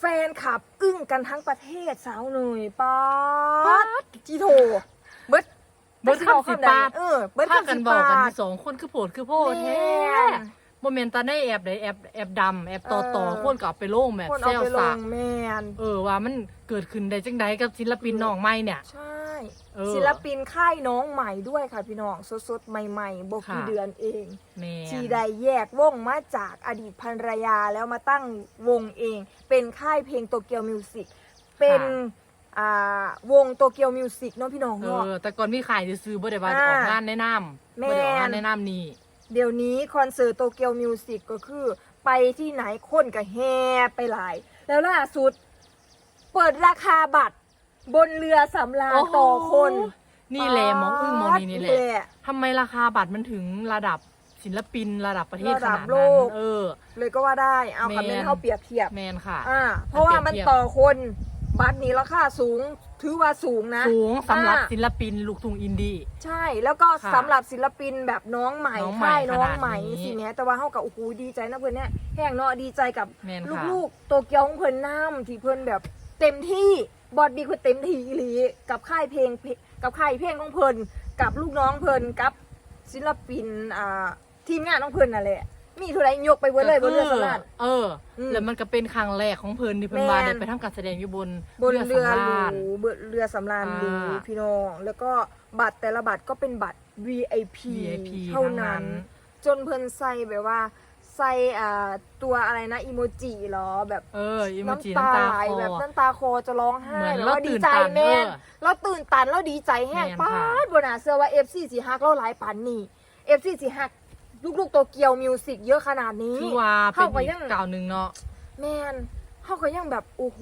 แฟนขับ อึ้งกันทั้งประเทศสาวหนุ่ยป๊าดจีโถเบิดเบิดคำสิปาดเออเบิดพาคำกัสินบอกปากันดที่สองคนคือโผดคือโพดแม่แท้นโมเมนตาได้แอบได้แอบแอบดำแอบต่อต่อเออคนก็เอาไปโลงแบบคนเซเอาลไปลสางแมนเออว่ามันเกิดขึ้นได้จังใดกับศิลปินน้องใหม่เนี่ยใช่ เออ ศิลปินค่ายน้องใหม่ด้วยค่ะพี่น้องสดๆใหม่ๆบกี่ค่ะ เดือนเอง แม่นชีใดแยกวงมาจากอดีตภรรยาแล้วมาตั้งวงเอง เป็นค่ายเพลงโตเกียวมิวสิกเป็นอ่าวงโตเกียวมิวสิกเนาะพี่น้องเอเนาะ อ แต่ก่อนมีขายซื้อๆบ่ได้ว่าอ่าออกงานแนะนำแม่น บ่ได้ออกงานแนะนำนี่ เดี๋ยวนี้คอนเสิร์ตโตเกียวมิวสิกก็คือไปที่ไหนคนก็แห่ไปหลาย แล้วล่าสุด เปิดราคาบัตร บนเรือสำราญโอ้โหต่อคน นี่แหละหมองอึ้งหมองนี่นี่แหละป๊าดทำไมราคาบัตรมันถึงระดับศิลปินระดับประเทศระขดับนาดโลนั้นก เออ เลยก็ว่าได้เอาแมนคำนี้เขาเปรียบเทียบแมนค่ะ อ่าเพราะว่ามันเปรียบเทียบต่อคนบัตรนี้ราคาสูงถือว่าสูงนะ สูงสำหรับอ่า ศิลปินลูกทุ่งอินดี้ ใช่แล้วก็ค่ะสำหรับศิลปินแบบน้องใหม่น้องใหม่ค่ายน้องขนาดใหม่นี้สิเนี้ยแต่ว่าเขากับโอ้โหดีใจนะเพื่อนเนี่ยแห้งเนาะดีใจกับแมนค่ะ ลูกๆโตเกียวของเพื่อนน้ำที่เพื่อนแบบ เต็มที่บอดดีคือเต็มที่อีหลีกับค่ายเพลงกับค่ายเพลงของเพื่อนกับลูกน้องเพื่อนกับศิลปินอ่าทีมงานของเพื่อนนั่นแหละมีเท่าไรยกไปเบิดเลยบนเรือสำราญเอออมแล้วมันก็เป็นครั้งแรกของเพิ่นที่เพิ่นแม่นว่าได้ไปทำการแสดงอยู่บนบนเรือสำหราญรูบนเรือสำราญหรูอ่าพี่น้องแล้วก็บัตรแต่ละบัตรก็เป็นบัตร VIP VIP เท่าทั้งนั้นั้นนจนเพิ่นใส่แบบว่า ใส่อ่าตัวอะไรนะอีโมจิเหรอแบบเอออีโมจิน้ำตาน้ำตาไหลคอ แบบน้ำตาคอจะร้องไห้เหมือนแบบเราว่าดีตื่นใจตันแม่นเออเราตื่นตันแล้วดีใจแห้งแม่นป้าค่ะ ดบนาเสื้อว่า FC สีฮักเราหลายปันนี่ FC สีฮักลูกๆโตเกียวมิวสิกเยอะขนาดนี้ถือว่าเป็นเข้าไปอียังกก่าวหนึ่งเนาะ แมนเขาก็ยังแบบ โอ้โห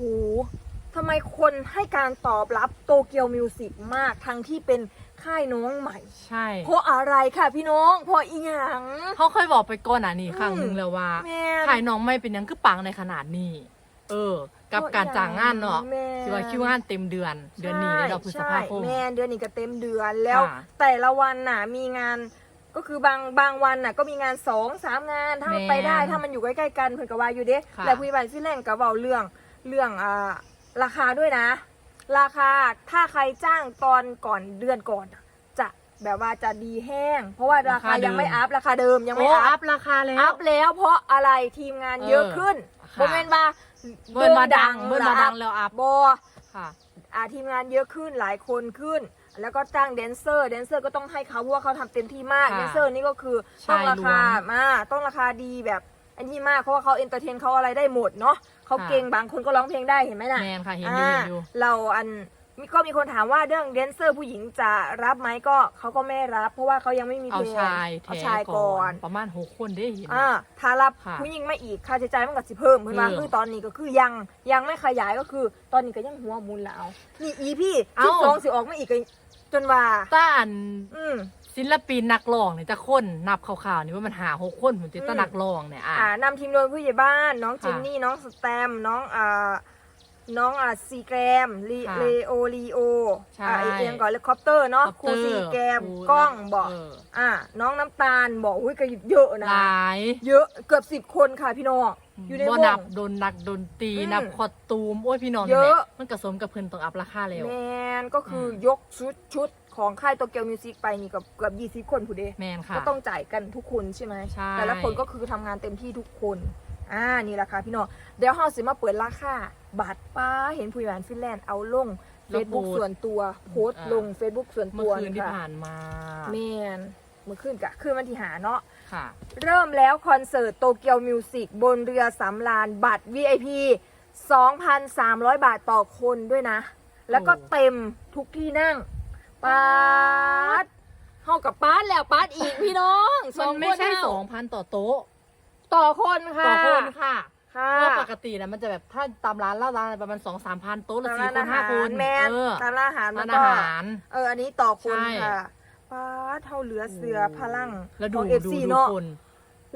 ทำไมคนให้การตอบรับโตเกียวมิวสิกมาก ทั้งที่เป็น ค่ายน้องใหม่ ใช่ เพราะอะไรค่ะพี่น้องเพราะอีหยังเขาเคยบอกไปก่อนหน้านี้ครั้งหนึ่งแล้วว่าแม่นถ่ายน้องไม่เป็นหยังคือปังในขนาดนี้ เออ กับการจ้างงานเนาะแม่ที่ว่าคิวงานเต็มเดือน เดือนนี้ในดอกพฤษภาคม ใช่แม่นเดือนนี้ก็เต็มเดือนแล้ว ค่ะแต่ละวันน่ะมีงานก็คือบางบางวันน่ะก็มีงานสองสามงานถ้ามันแม่นไปได้ถ้ามันอยู่ใกล้ๆกันเพิ่นก็ว่าอยู่เด้ค่ะ แต่ผู้ใหญ่บ้านฟินแลนด์ก็เว้าเรื่องเรื่องอ่าราคาด้วยนะ ราคาถ้าใครจ้างตอนก่อนเดือนก่อนน่ะจะแบบว่าจะดีแห้ง เพราะว่าราคายังไม่อัพราคาเดิมยังไม่โอ้อัอัพพราคาแล้ว อัพแล้วเพราะอะไรทีมงานเยอะขึ้นค่ะ โมเมนต์ว่าเบิ้ลมาดังเบิ้ลมาดังแล้วอัพบอค่ะอ่าทีมงานเยอะขึ้นหลายคนขึ้น แล้วก็จ้างแดนเซอร์แดนเซอร์ก็ต้องให้เขาเพราะว่าเขาทำเต็มที่มากค่ะแดนเซอร์นี่ก็คือต้องชายราคาล้วน มาต้องราคาดีแบบ อันนี้มากเพราะว่าเขาเอนเตอร์เทนเขาอะไรได้หมดเนาะเขาค่ะเก่งบางคนก็ร้องเพลงได้เห็นไหมล่ะแมนค่ะเห็นอยู่เห็นอยู่ เราอันมีก็มีคนถามว่าเรื่องแดนเซอร์ผู้หญิงจะรับไหมก็เขาก็ไม่รับ เพราะว่าเขายังไม่มีเอาเพลงชายเอาแท้ชายก่ก่ออน น ประมาณหกคนได้เห็น อ่าถ้ารับค่ะผู้หญิงไม่อีกค่าใช้จ่ายมันก็สิเพิ่มเพิ่นว่าเพิ่มคือตอนนี้ก็คือยังยังไม่ขยายก็คือ ตอนนี้ก็ยังหัวมุนแล้วนี่อีพี่เอ้า ที่สองสิออกมาอีกก็จนว่า ต้านอืม ศิลปินนักร้องเนี่ยจะคนนับข่าวๆนี่ว่ามันหาหกคนผมติดอืมต้านักร้องเนี่ยอะ อ่านำทีมโดยผู้ใหญ่บ้านน้องเจค่ะนนี่น้องสแตมน้องอ่าน้องอ่าซีแกรมลีค่ะเลโอลีโอใช่อ่าไอเอียงก่อนเลยคอปเตอร์เนาะครูคอปเตอร์ซีแกรมครูกล้องบอกเอออ่าน้องน้ำตาลบอกอุ้ยก็เยอะนะ หลาย เยอะเกือบสิบคนค่ะพี่น้อง อยู่ในบ่วนัง บโดนนักดนตรีอืมนับคอสตูมโอ้ยพี่น้องเยอะนี่แหละมันกระสมกับเพิ่นต้องอัพราคาแล้ว แมนก็คืออยกชุดชุดของค่ายโตเกียวมิวสิกไปนี่กับเกือบยี่สิบคนผู้เดแมนค่ะ ก็ต้องจ่ายกันทุกคนใช่ไหมใช่ แต่ละคนก็คือทำงานเต็มที่ทุกคนอ่านี่ราคาพี่น้องเดี๋ยวเฮาสิมาเปิดราคาบัตรป้าเห็นผู้ใหญ่บ้านฟินแลนด์เอาลง Facebook ส่วนตัวโพสต์ลง Facebook ส่วนเมื่ตัอวคืนที่ค่ะผ่านมา แมนเมื่อคืนกะคืนวันที่หาเนาะ ค่ะ เริ่มแล้วคอนเสิร์ตโตเกียวมิวสิกบนเรือสำราญบัตร VIP 2,300 บาทต่อคนด้วยนะ แล้วก็โอ้เต็มทุกที่นั่งปาดเฮากับปาดแล้วปาดอีกพี่น้องมันไม่ใช่คเท่าสองพันต่อโต๊ะ ต่อคนค่ะ ต่อคนค่ะค่ะเพราะปกตินะมันจะแบบถ้าตามร้านเหล้าร้านอะไรประมาณสองสามพันโต๊ะละตามสี่ร้านคนอาห้าหารคนแมนเออตามร้านอาหารมัร้านนก็อาหาร เอออันนี้ต่อคนใช่ ค่ะ ปาดเท่าเหลือเสือพลังแล้วดูของดู FC ดูเนาะคน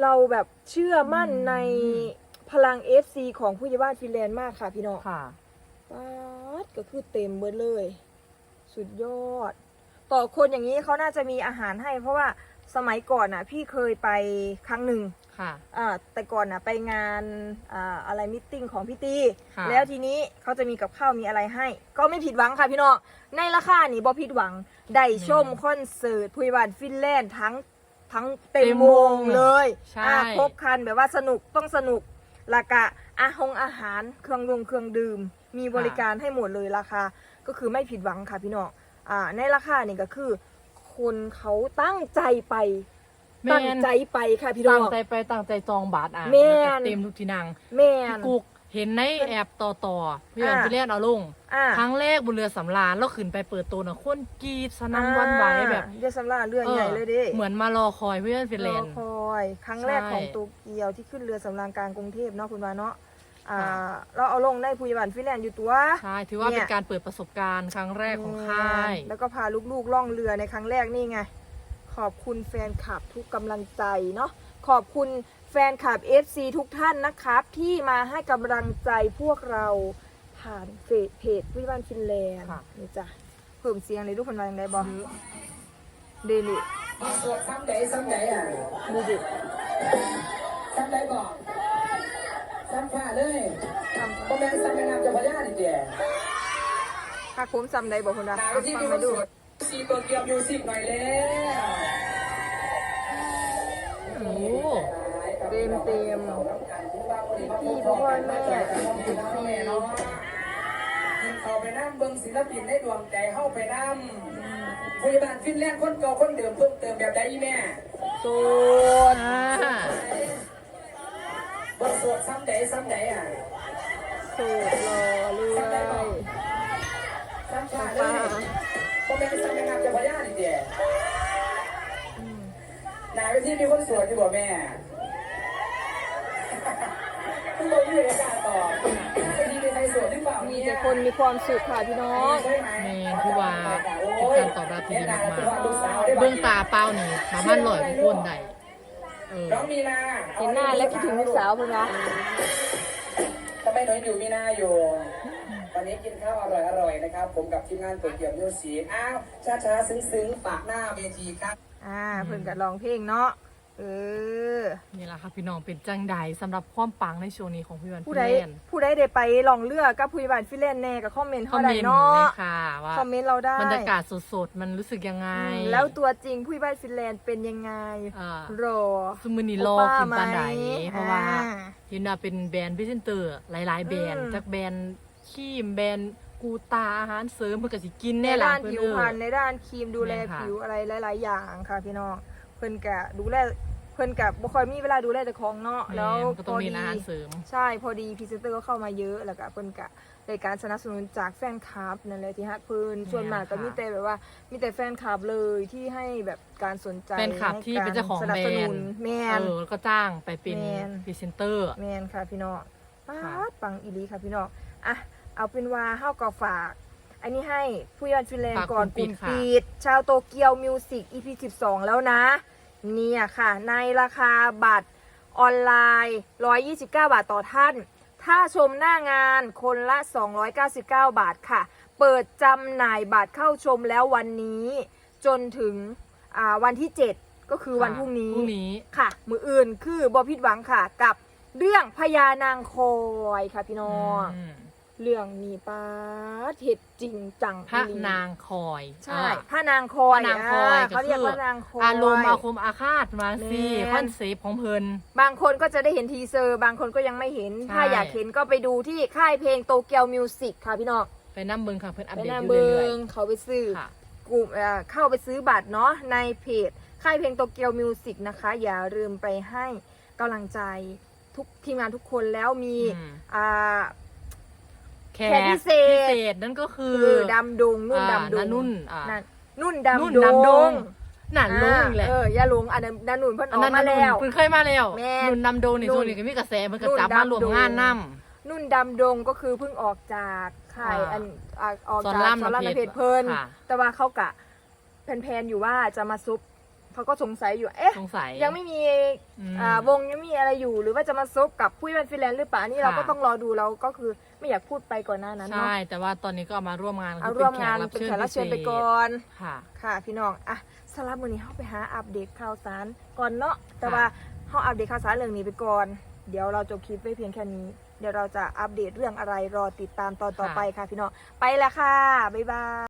เราแบบเชื่อมั่นอืมในพลัง FC ของผู้ใหญ่บ้านฟินแลนด์มากค่ะพี่น้อง ค่ะ ป๊าดก็คือเต็มเบิดเลย สุดยอด ต่อคนอย่างนี้เขาน่าจะมีอาหารให้ เพราะว่าสมัยก่อนน่ะ พี่เคยไปครั้งหนึ่ง ค่ะ อ่าแต่ก่อนนะไปงานอ่าอะไรมิทติ้งของพี่ตีค่ะ แล้วทีนี้เขาจะมีกับข้าวมีอะไรให้ ก็ไม่ผิดหวังค่ะพี่น้องในราคานี่บ่ผิดหวังได้ชมคอนเสิร์ตพุยบานฟินแลนด์ทั้งทั้งเต็มวงเลยใช่ อ่าครบครันแบบว่าสนุกต้องสนุกราคาอาหงอาหารเครื่องดงเครื่องดื่ม มีบริการให้หมดเลยราคา ก็คือไม่ผิดหวังค่ะพี่น้องอ่าในราคานี่ก็คือ คนเขาตั้งใจไป แม่ตั้งน ใจไปค่ะพี่น้ตั้องง ใจไปตั้งใจจองบัตรอะแม่นล้วก็เต็มทุกที่นั่งแม่พี่น กุกเห็นในแอปต่อต่อๆพี่วันอ่าพี่เล่นเอาลง อ่าครั้งแรกบนเรือสำราญแล้วขึ้นไปเปิดตัวนะคนกรีดสนั่นหวันไหวแบบเรือสำราญเรือใหญ่เลยดิเหมือนมารอคอยเพื่อนฟินแลนด์รอคอยครั้งแรกใช่ของโตเกียวที่ขึ้นเรือสำราญกลางกรุงเทพเนาะคุณวาเนาะอ่าค่ะ เราเอาลงได้ผู้ยบันฟินแลนด์อยู่ตัว ใช่ถือว่าเนี่ย เป็นการเปิดประสบการณ์ครั้งแรกของค่าย แล้วก็พาลูกๆล่องเรือในครั้งแรกนี่ไง ขอบคุณแฟนคลับทุกกำลังใจเนาะขอบคุณแฟนคลับ FC ทุกท่านนะครับ ที่มาให้กำลังใจพวกเราผ่านเฟซเพจผู้ยบันฟินแลนด์ค่ะ นี่จ้ะเพิ่มเสียงเลยทุกคนมาอย่างไรบอเดลิสวดซ้ำใดซ้ำใดอะดูดิซ้ำใดบอกซ้ำผ้าเลยทำบ่แม่นซ้ำแม่น้ำเจ้าพระยานี่เดียถ้าผมจำได้บอกคนละหนาวเอาที่ฟังมีมาคนดูสวดสีตัวเกียวมิวสิกหน่อยแล้ว ต็มเต็มพี่พ่อแม่แม่เนาะกินข้าไปน้ำเบิ่งศิลปินได้ดวงใจเข้าไปน้ำพยาบาลฟินแลนด์คนเก่าคนเดิมเพิ่มเติมแบบใดแม่โซนอ่าบทสวดซ้ำใดซ้ำใดอะโซดรอเรื่อยซ้ำผ้าเลยบ่แม่ซ้ำแม่น้ำเจ้าพระยานี่เดียอืมหนาไปที่มีคนสวยที่บอกแม่ คุณบอกอยู่ในการตอบไปที่มีใครสวยหรือเปล่ามีเนี่ยแต่คนมีความสุขค่ะพี่น้องใช่ไหมแมนคือว่าเป็นการตอบรับที่ดีมากๆเบื้องตาเป้านี่สามารถลอยทุกคนได้เออน้องมีนาเห็นหน้าแล้วคิดถึงลูกสาวเพิ่นวะทำไมหนูอยู่มีนาอยู่วันนี้กินข้าวอร่อยอร่อยๆนะครับ ผมกับทีมงานตัวเกี่ยวมิวสีอ้าวช้าช้าๆซึ้งๆฝากหน้าเวทีครับ อ่าเพิ่นก็ร้องเพลงเนาะ เออ นี่แหละค่ะพี่น้องเป็นจังใดสำหรับความปังในช่วงนี้ของพี่วันผู้ฟินใดแลนด์ผู้ใดได้ไปลองเลือกกับผู้ใหญ่บ้านฟินแลนด์แน่ก็คอมเมนต์คอเฮามเมได้นต์เนาะเลยค่ะว่าคอมเมนต์เราได้บรรยากาศสดๆ มันรู้สึกยังไงอืมแล้วตัวจริงผู้ใหญ่บ้านฟินแลนด์เป็นยังไงอ่ารอ ซุมือนีโลกโอป้าขึ้นปานใดไหมเพราะว่าอ่าเห็นว่าเป็นแบรนด์พรีเซนเตอร์หลาย ๆ แบรนด์อืม จากแบรนด์ครีมแบรนด์กูตาอาหารเสริมเพื่อก็สิกินในแน่ล่ะด้านเพิ่นผิวเออพรรณในด้านครีมดูแลแม่นค่ะผิวอะไรหลาย ๆ อย่างค่ะพี่น้อง เพิ่นกะดูแลเพิ่นกะบ่ค่อยมีเวลาดูแลแต่ของเนาะแล้วม่นก็พต้องอมีดีอาหารเสริม ใช่พอดีพรีเซนเตอร์ก็เข้ามาเยอะแล้วก็เพิ่นกะในการสนับสนุนจากแฟนคลับนั่นแหละที่ฮักเพิ่นแม่นส่วนมากก็ค่ะมีแต่แบบว่ามีแต่แฟนคลับเลยที่ให้แบบการสนใจแฟนคลับที่เป็นเจ้าของสนับสนุนแบรนด์แมนเออแล้วก็จ้างไปเป็นแม่นพรีเซนเตอร์ แมนค่ะพี่น้องป๊าค่ะดปังอีหลีค่ะพี่น้องอะเอาเป็นว่าเฮาก็ฝาก อันนี้ให้ผู้ยอดฟินแลนด์ก่อนกลุ่มปิดชาวโตเกียวมิวสิก EP 12 แล้วนะ เนี่ยค่ะ ในราคาบัตรออนไลน์ 129 บาทต่อท่าน ถ้าชมหน้างานคนละ 299 บาทค่ะ เปิดจำหน่ายบัตรเข้าชมแล้ววันนี้ จนถึงอ่าวันที่ 7 ก็คือวันพรุ่งนี้ พรุ่งนี้ ค่ะ มืออื่นคือบอพิดหวังค่ะ กับเรื่องพญานางคอยค่ะพี่น้อง อืม เรื่องนี้ป้าดเห็ดจริงจังพระอีหลีนางคอยใช่อ่าพระนางคอยพระนางคอยอ่าเขาเรียกก็คือว่านางคอยอารมณ์อาคมอาฆาตมาสิแม่นคอนเซปต์ของเพิ่นบางคนก็จะได้เห็นทีเซอร์ บางคนก็ยังไม่เห็นใช่ถ้าอยากเห็นก็ไปดูที่ค่ายเพลงโตเกียวมิวสิกค่ะพี่น้องไปนั่งเบิงค่ะเพิ่นอัปไปเดตนาอยู่เบิเรื่อยงเขาไปซื้อๆค่ะกลุ่มเอ่อเข้าไปซื้อบัตรเนาะในเพจค่ายเพลงโตเกียวมิวสิกนะคะ อย่าลืมไปให้กำลังใจทุกทีมงานทุกคนแล้วมีอืมอ่า แขแขกกพิพิเศษเศษนั่นก็คือคือดำดงนุ่นอ่าดำดงน้านุ่นอ่า นั่นนุ่นนุ่นดำดดำดง งหนันลงอีกแหละเอออย่าหลงอันนั้นนันนุ่นเพิ่นออันอกนั้นมานุ่นแล้ว เพิ่นเคยมาแล้วแม่นุ่นดำดงนี่นุ่นช่วงนี้ก็มีกระแสมันก็นุ่นจับมารวมดำดง งานนํ นุ่นดำดงก็คือเพิ่งออกจากค่ายอ่าอันอ่าออกสอนจากรามสอนรามนนเพเพชชรรเพิ่นค่ะแต่ว่าเขากะแพนๆอยู่ว่าจะมาซุป เขาก็สงสัยอยู่เอ๊ะสงสัย ยังไม่มีอืมอ่าวงยังมีอะไรอยู่ หรือว่าจะมาซุปกับผู้เป็นฟินแลนด์หรือเปล่าอันนี่เราค่ะ ก็ต้องรอดูเราก็คือไม่อยากพูดไปก่อนหน้านั้นเนาะใช่ แต่ว่าตอนนี้ก็เอามาร่วมงานเอาคือร่วมป็งานแขเป็นแขกรับเชิญไปก่อน ค่ะ ค่ะพี่น้องอะสำหรับวันนี้เข้าไปหาอัปเดตข่าวสารก่อนเนาะแต่ค่ะ ว่าเฮาอัปเดตข่าวสารเรื่องนี้ไปก่อน เดี๋ยวเราจบคลิปไว้เพียงแค่นี้ เดี๋ยวเราจะอัปเดตเรื่องอะไรรอติดตามตอนต่อไปค่ะพี่น้องไปแล้วค่ะบ๊ายบาย